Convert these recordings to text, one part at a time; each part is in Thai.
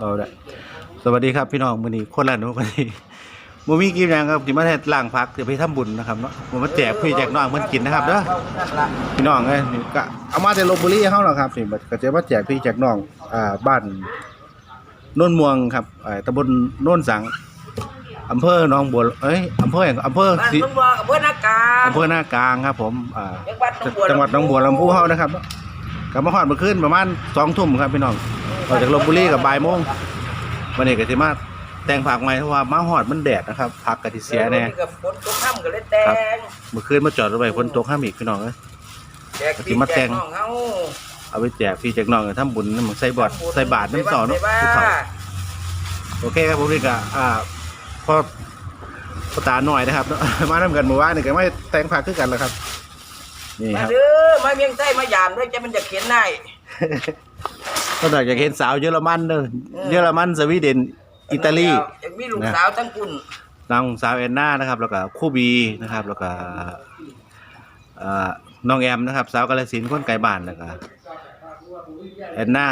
เราได้สวัสดีครับพี่น้องมื้อนี้คนละหนูวันนี้บ่มีกินหยังครับที่มาเฮ็ดล้างผักจะไปทำบุญนะครับเนาะบ่มาแจกพี่แจกน้องเพิ่นกินนะครับเด้อพี่น้องเอ้ยนี่ก็เอามาแต่ลพบุรีเฮาแล้วครับนี่บัดก็จะมาแจกพี่แจกน้องอ่าบ้านโน่นม่วงครับอ่าตำบลโน่นสังอำเภอหนองบัวเอ้ยอำเภอหยังอำเภอบ้านสิทุ่งบัวอำเภอนากาอำเภอหน้ากลางครับ ผมอ่าจัจังงหหวัวัดดหหนนอองงบับัววลำลำพูพูเฮานะครับกลับมาฮอดเมื่อคืนประมาณ2ทุ่มครับพี่น้อง ออกจากลพบุรีกับบ่ายโมงวันนี้ก็สิมาแต่งผักใหม่เพราะว่ามาฮอดมันแดดนะครับผักก็สิเสียแน่กับฝนตกค่ำก็เลยแตงเมื่อคืนมาจอดเอาไว้ฝนตกห้ามอีกพี่น้องเอ้ยแจกสิพี่มาแจแต่กงน้องเฮาเอาไปแจกพี่แจกน้องทำบุญนำใส่บาตรใส่บาตรน้ำเสาเนาะผู้เฒ่าโอเคครับผมนี่ก็อ่าพ่อพ่อตาหน่อยนะครับเนาะมานํกันเมื่อวานนี่ก็มาแต่งผักคือกันแล้วครับนี่มาครับเด้อมาเมียงไส้มายามด้วยจะมันจะเขียนได้ ก็อยากจะเห็นสาวเยอรมันเด้อเยอรมันสวีเดนอิตาลีอยากมีลูกสาวทั้งคุณนางสาวแอนนานะครับแล้วก็คู่บีนะครับแล้วก็เอ่อน้องแอมนะครับ สาวกาลสินธุ์คนไกลบ้านแล้วก็แอนนา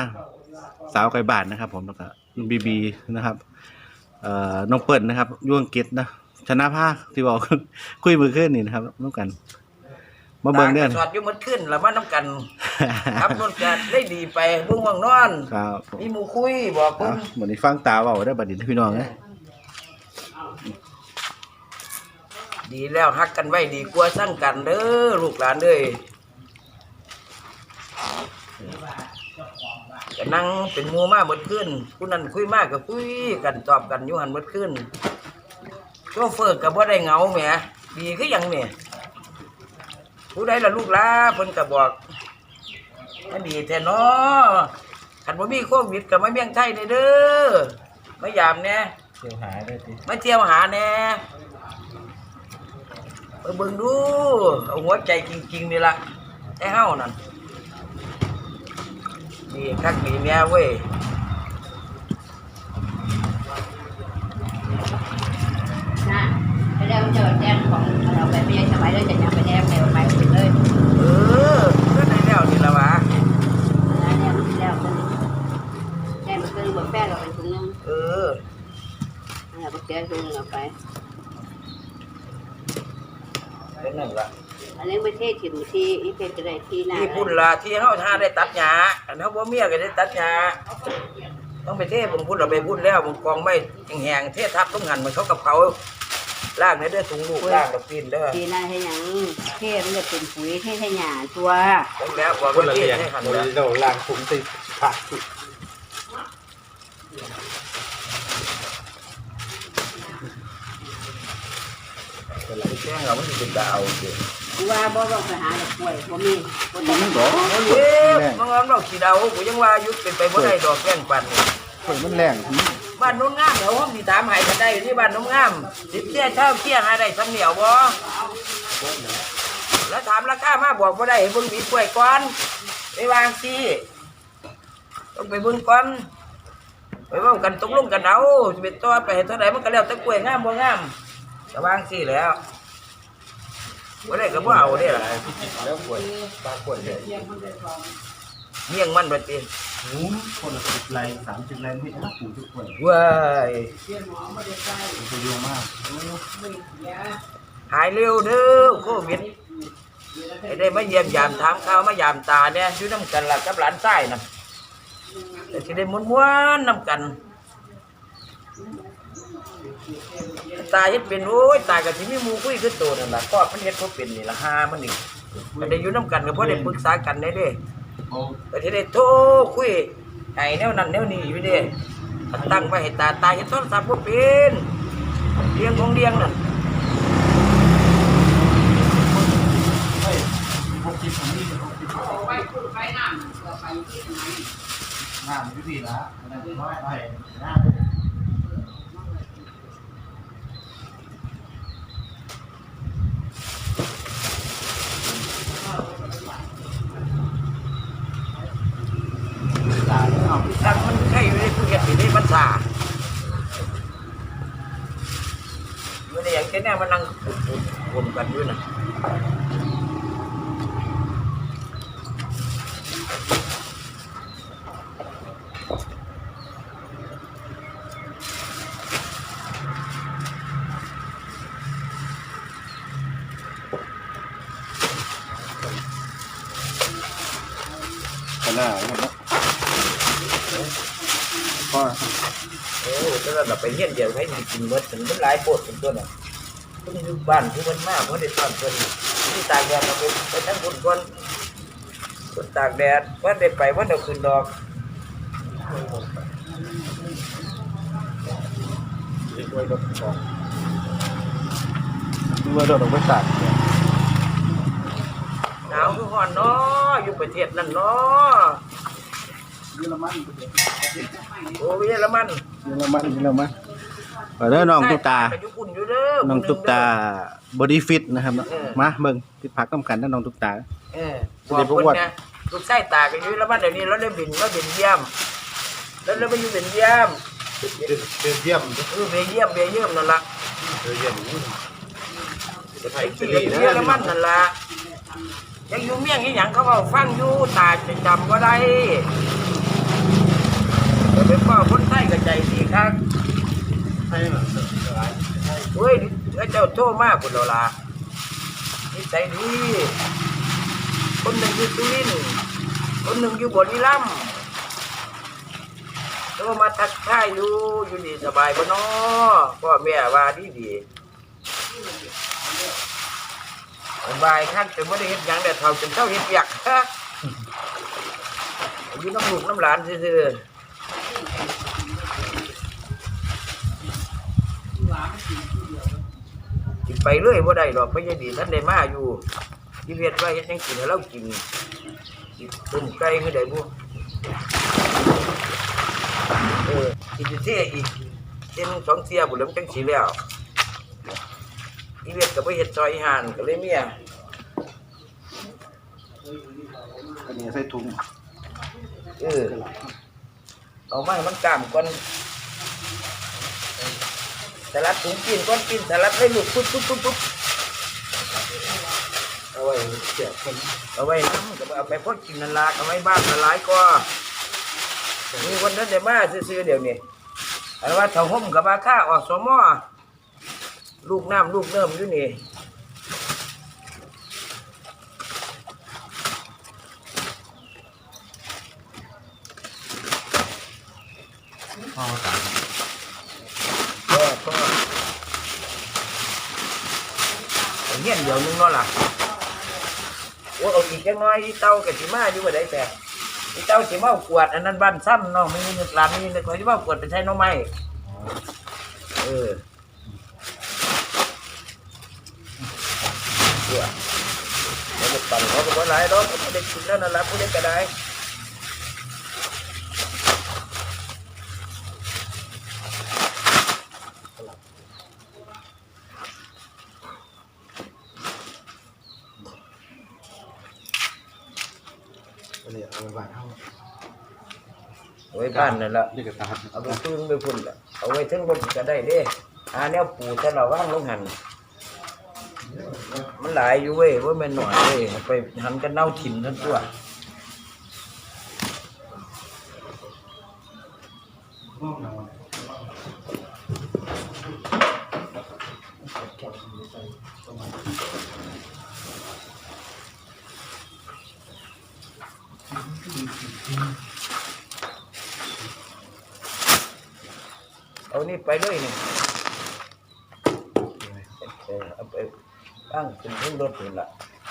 สาวไกลบ้านนะครับ ผมแล้วก็บีบีนะครับเอ่อน้องเปิ้ลนะครับอยวอังกฤษนะชนะภาคที่บอกคุยมือขึ้นนี่นะครับน้องกัน มาเบิ่งเด้อตากระสอดอยู่หมดขึ้นแล้วมาน้ำกัน ครับรถกันได้ดีไปเบิ่งว่างนอน ครับผมมีหมู่คุยบอกครัคุบณเหมือนที่ฟังตาเว่าได้บัดนี้พี่น้องนะดีแล้วฮักกันไว้ดีกว่าสร้างกันเด้อลูกหลานเด้ยก็นั่งเป็นหมูมาหมดขึ้นผู้นั้นคุยมากก็คุยกันตอบกันอยู่หันหมดขึ้นโชเฟอร์ก็บ่ได้เหงาแหมดีคือหยังเนี่ย ผู้ใดล่ะลูกหลาเพิ่นก็บอกอันดีแท้เนาะคันบ่มีโควิดก็มาเมียงไทยนี่เด้อมายามแหน่เที่ยวหาได้ทีมาเที่ยวหาแหน่ไปเบิ่งดูเอาหัวใจจริงๆนี่ล่ะไอ้เฮานั่นดีคักดีแม่เว้ย นะ ไปแล้วเจอแจ้งของเราไปเรียนสมัยเลยจะยังไปแจ้งไปไปเลยเออก็ได้แล้วนี่ละวะแล้วเนี่ยแล้วคนแจ้งไปคือบอกแป้งเราไปถุงนึงเออแล้วก็แก้ถุงเราไปเป็นนั่นล่ะอันนี้ไม่ใช่ถิ่นที่อีเพชรไรที่หน้าที่พุ่นล่ะที่เฮาท่าได้ตัดหญ้าอันเฮาบ่เมียก็ได้ตัดหญ้าต้องไปเทบนพุ่นเราไปพุ่นแล้วบนกองไม้แห้งๆเททับต้องหันมันเขากับเขา ล่างในเด้อถุงลูกล่างกับปีนเด้อที่หน้าให้ยังเทมันจะเป็นปุ๋ยเทให้หยาตัวต้องแล้วบอกว่าเทให้หันแล้วเราล้างถุงติดผักแจ้งเรามันสิเป็นดาวเด้อกูว่าบ่ต้องไปหาป่วยบ่มีบ่ต้องมันบอกโอ้ยมังงามดอกสีดาวกูยังว่ายุดเป็นไปบ่ได้ดอกแก้งปันนี่เฮ้ยมันแรง บ้านน้นงามเดี๋ยวผมสิถามให้กันได้อยู่ที่บ้านน้นงามสิเตี้ยเช่าเที่ยหาได้สำเหนียวบ่แล้วถามราคามาบอกบ่ได้เบิ่งบีป่วยก่อนไปวางสิต้องไปเบิ่งก่อนไปว้ากันตกลงกันเอาสิเป็นต่อไปให้เท่าใดมันก็แล้วแต่กล้วยงามบ่งามก็วางสิแล้วบ่ได้ก็บ่เอาเด้ล่ะแล้วป่วยปลาป่วยเลยเมี่ยงมันบัดนี้ หูคนละสิบไรสามสิบไรไม่ต้องปลูกทุกคนว้ายจะเยอะมากหายเร็วเด้อโควิดให้ได้มาเยี่ยมยามถามข่าวมายามตาเนี่ยอยู่น้ำกันล่ะกับหลานชายน่ะแต่สิได้ม้วนๆน้ำกัน ตาเฮ็ดเป็นโอ้ยตากับที่มีหมูคุยคือโตนั่นล่ะก็มันเฮ็ดบ่เป็นนี่ล่ะหามันนี่ก็ได้อยู่น้ำกันก็บ่ได้ปรึกษากันได้เด้ ก็สิได้โทรคุยให้แนวนั้นแนวนี้อยู่เด้ถ้าตั้งไว้ให้ตาตาเฮ็ดโทรศัพท์บ่เป็นเลี้ยงของเลี้ยงนั่นน้ำอยู่ดีละน้ำน้อยไปน้ำ มันนั่งปุ่นกันด้วยนะก็น่าหมดนะพ่เออแล้วเราไปเยี่ยนเดียวให้มันกินเมื่อถึงเมื่อไรปวดถึงตัวเน่ะ คนอยู่บ้านผู้มันมากเพราะได้ตอนคนที่ตากแดดเราไปไปทั้งคนคนคนตากแดดว่าได้ไปว่าเดี๋ยวคืนดอกด้วยรถของดูว่าโดออกไปตัดหนาวคือห่อนเนาะอยู่ประเทศนั่นเนาะเยอรมันโอ้ยเยอรมันเยอรมันเยอรมัน ไปเด้อน้องตุ๊กตา ไปอยู่ปุ่นอยู่เด้อน้องตุ๊กตาบอดี้ฟิตนะครับเนาะเออมาเบิ่งติดพักกำกันนะน้องตุ๊กตา เออสิได้บอกว่าเพิ่นนะลูกไส้ตากันอยู่แล้วมันเดี๋ยวนี้เราได้บินมาบินเยี่ยม แล้วเราไปอยู่บินเยี่ยมเป็นเยี่ยมเออเบยเยี่ยมเบยเยี่ยมนั่นละเยี่ยมจะไทไอ้ยที่เยอรมันนั่นละยังอยู่เมี่ยงอีหยังเขาเอาฟังอยู่ตาจะจำก็ได้แต่เป็นพ่อคนไทยก็ใจดีครับไทยน่ะ เฮ้ยไอ้เจ้าโทษมากคุณเราละนิสัยดีคนหนึ่งอยู่สุรินคนหนึ่งอยู่บุรีรัมย์แล้วมาทักทายอยู่อยู่ดีสบายบ่นาะพ่อแม่ว่าดีดีสบายขั้นแต่ไม่ได้เห็นยังแต่เท่าจนเท่าเห็ดอยากฮะอยู่น้ำลูกน้ำหลานซื่อๆกิน ไปเรื่อยบ่ได้ดอกไม่ใช่ดีท่านได้มาอยู่ที่เวียดไว้เฮ็ดยังกินให้เรากินกินต้มไก่คือได้บ่เออกินอยู่เท่อีกเท่ยหนึงสองเสียบุญแล้วมันจังสีแล้วที่เวียดก็บ่เฮ็ดซอยห่านก็เลยเมียอันนี้ใส่ถุงเออเอาไม้มันกล้ามก่อนส ลัดถุงกินก้อนกินสลัดให้ลูกปุ๊บปุ๊บปุ๊บปุ๊บเอาไว้แจกคนเอาไว้น้ำก็เอาไปพดกินนันลาเอาไว้บ้านละหลายก็มีคนนั้นเดี๋ยวมาซื้อเดี๋ยวนี้อันว่าเถาห่มกับอาค่าออกสมอลูกน้ำลูกเนิ่มอยู่นี่พ่อตา ก็ก็ เงี้ยเดี๋ยวนึงเนาะล่ะโอ้เอาอีกจังน้อยอีเต้ากับสิมาอยู่บ่ได้แต่อีเต้าสิมาเอากวดอันนั้นบ้านซ้ำเนาะไม่มีเงินร้านนี้เลยคอยสิมาเอากวดไปใช้น้องไม้เออเดี๋ยวเราจะปั่นเขาก็บ่หลายดอกก็บ่ได้กินแล้วนั่นล่ะผู้ใดก็ได้ อันนี้เอาไว้บ้านเฮาเอาไว้บ้านนั่นละนี่ก็ตาเอาไปตื้งไปพุ่นละเอาไว้ถึงบนก็ได้เด้อาแนวปูแต่เราว่างลงหันมันหลายอยู่เว้ยว่ามันหน่อยเว้ยไปหันกันเน่าถิ่นทั้งตัว เอานี่ไปเลยนี่เอาไปตั้งขึ้นขึ้นรถนี่ละ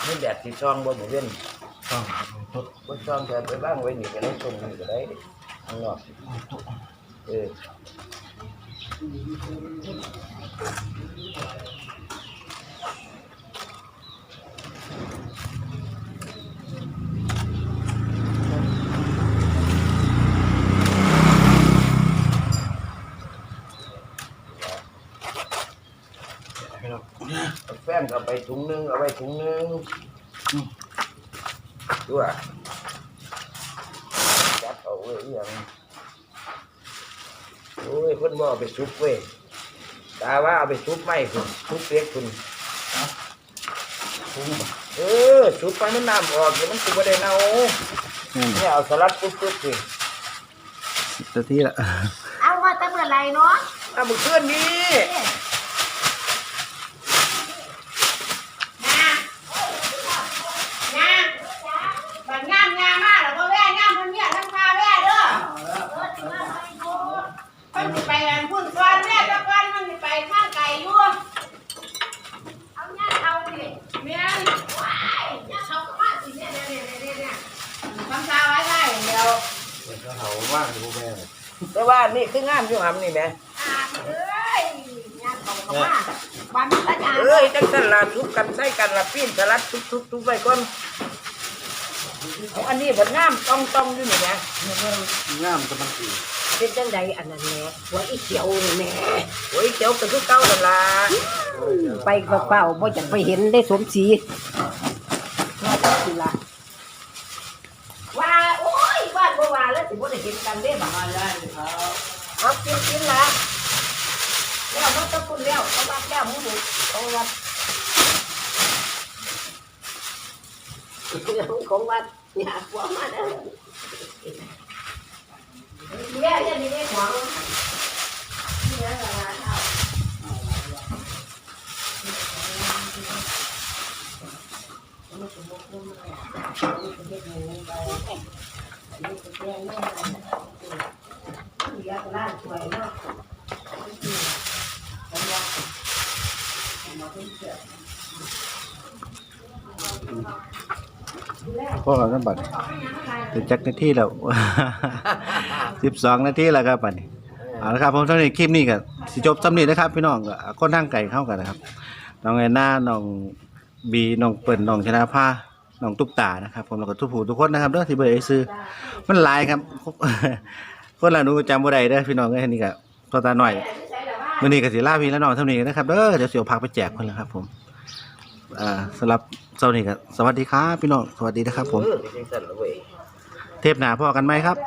นี่แดดสีซองบ่บ่เว้นต้องตดบ่ซองจะไปบ้างไว้นี่ก็ได้ส่งนี่ก็ได้ข้างนอกเออ เอาแป้งเอาไปถุงหนึงเอาไว้ถุงหนึงด้วยจับเอาเว้ยอหย่างโอ้ยเพิ่นบ่เอาไปซุปเว้ยตาว่าเอาไปซุปไม่คุณซุปเปียกคุณถุงเออซุปไปมันน้ำออกเดี๋ยวมันสิบ่ได้เน่านี่เนี่ยเอาสลัดปุ๊บปุ๊บสิตะที่ละเอาว่าแต่เมื่อไรเนาะอะมื้อคืนนี้งามงามงามงามมากแล้วก็แว่งา มากเลยพวกแม่แต่ว่านี่คืองามอยู่หำนี่แหมเอ้ยงานของเขามาวันละยาเอ้ยจังสันละทุบกันใส่กันละปีนสลัดทุบทุบทุบไปก่อนเอาอันนี้บัดงามต้องต้องอยู่นี่แหมงามกำลังสีเป็นจังใดอันนั้นแหม่หัวอีเขียวนี่แหม่โอ้ยเจ้าก็คือเก่านั่นล่ะไปเปล่าๆบ่จะไปเห็นได้สมศรีว่าจังสิล่ะว่าโอ้ยว่า บ่ว่าแล้วสิบ่ได้เห็นกันเด้บ่ว่าแล้วเอากินกินละแล้วมันต้องคุณแล้วเขาวัดแล้วหมูหมูเขาวัดเรื่องของวัดอยากว่ามาแล้วเนี่ยเนี่ยนี่ได้ของเนี่ยละลานเอาอยากล่าสวยเนาะ พ่อกันบัดเป็นจักนาทีแล้ว สิบสองนาทีแล้วครับบัดนี้เอาละครับผมสำหรับคลิปนี้ก็สิจบสำเร็จนะครับ พี่น้องก็คนทางไก่เข้ากันนะครับ น้องแอนนาน้องบีน้องเปิ่นน้องชนะภา น้องตุ๊กตานะครับผมแล้วก็ทุกผู้ทุกคนนะครับเด้อที่เบอร์ไอซื้อมันหลายครับ คนละหนูจำบ่ได้เด้อพี่น้องเอ้ยนี่ก็ตัวตาหน่อยมื้อนี้ก็สิลาพี่และน้องเท่านี้นะครับเด้อเดี๋ยวสิเอาพักไปแจกเพิ่นแล้วครับ ผมอ่าสำหรับเช้านี้ก็สวัสดีครับพี่น้องสวัสดีนะครับ ผม เออจังสันละเว้ย เทปหน้าพอกันไหมครับ